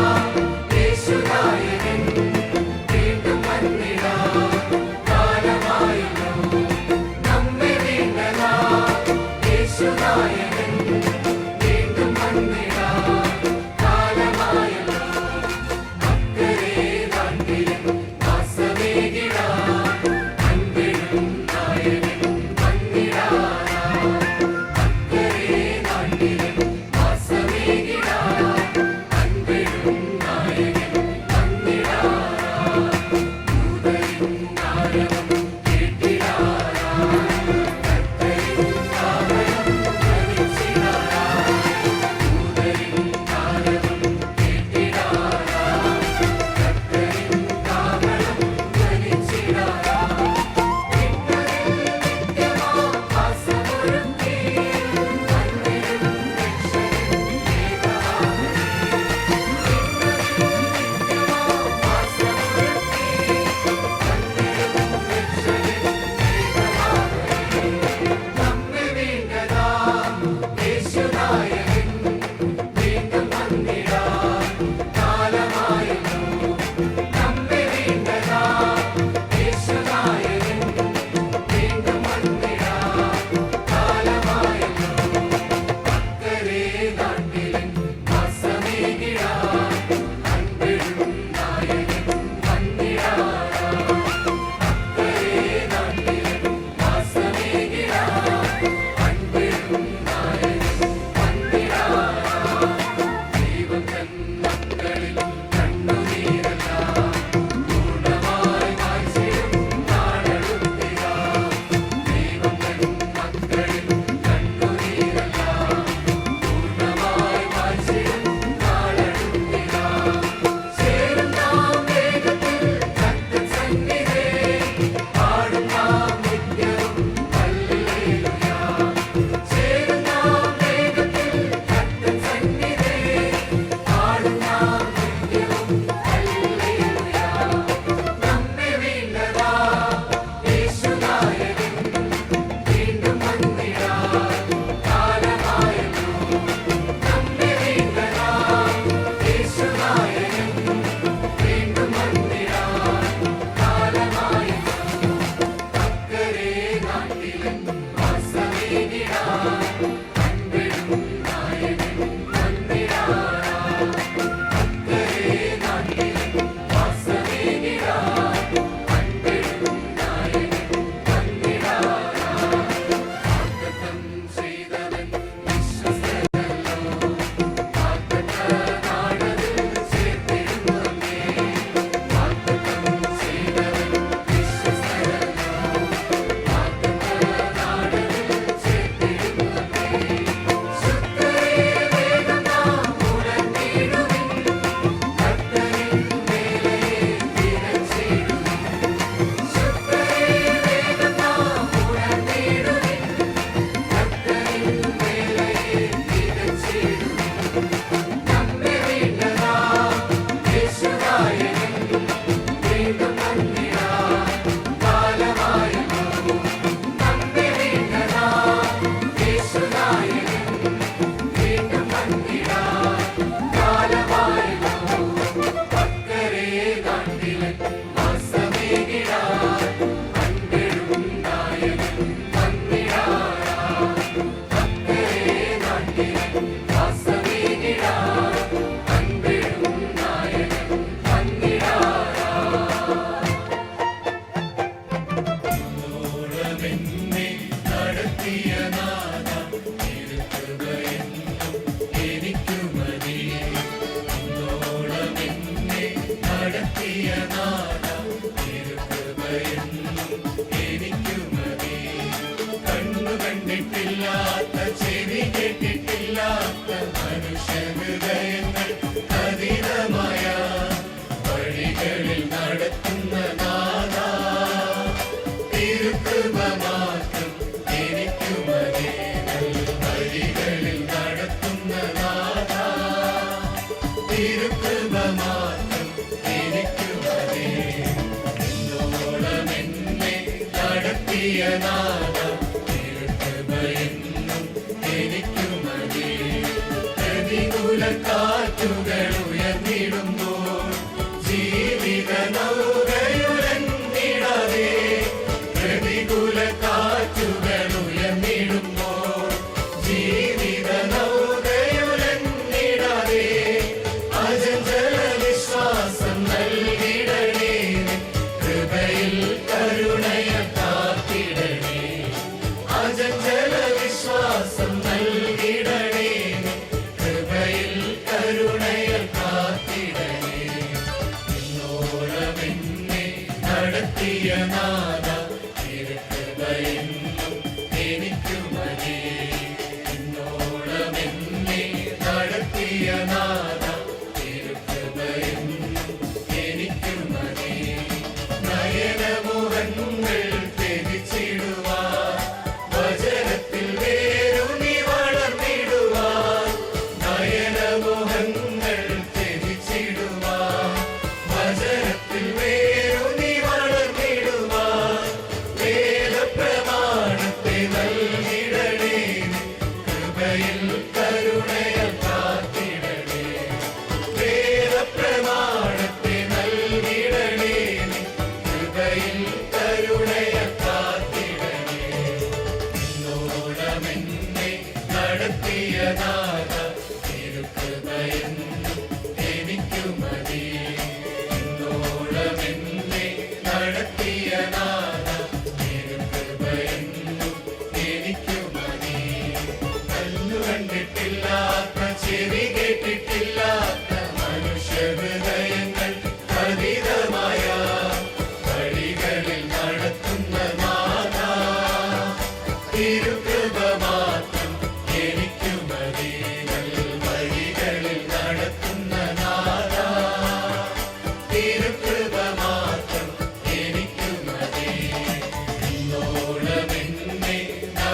Oh, feeling കണ്ടിട്ടില്ലാത്ത ചെവി കേട്ടിട്ടില്ലാത്ത മനുഷ്യ ഹൃദയങ്ങൾ അധീനമായ വഴികളിൽ നടത്തുന്ന നാദ തിരുക്കൃപ മാത്രം എനിക്കുമതേ വഴികളിൽ നടത്തുന്ന നാദ തിരുക്കൃ Amen.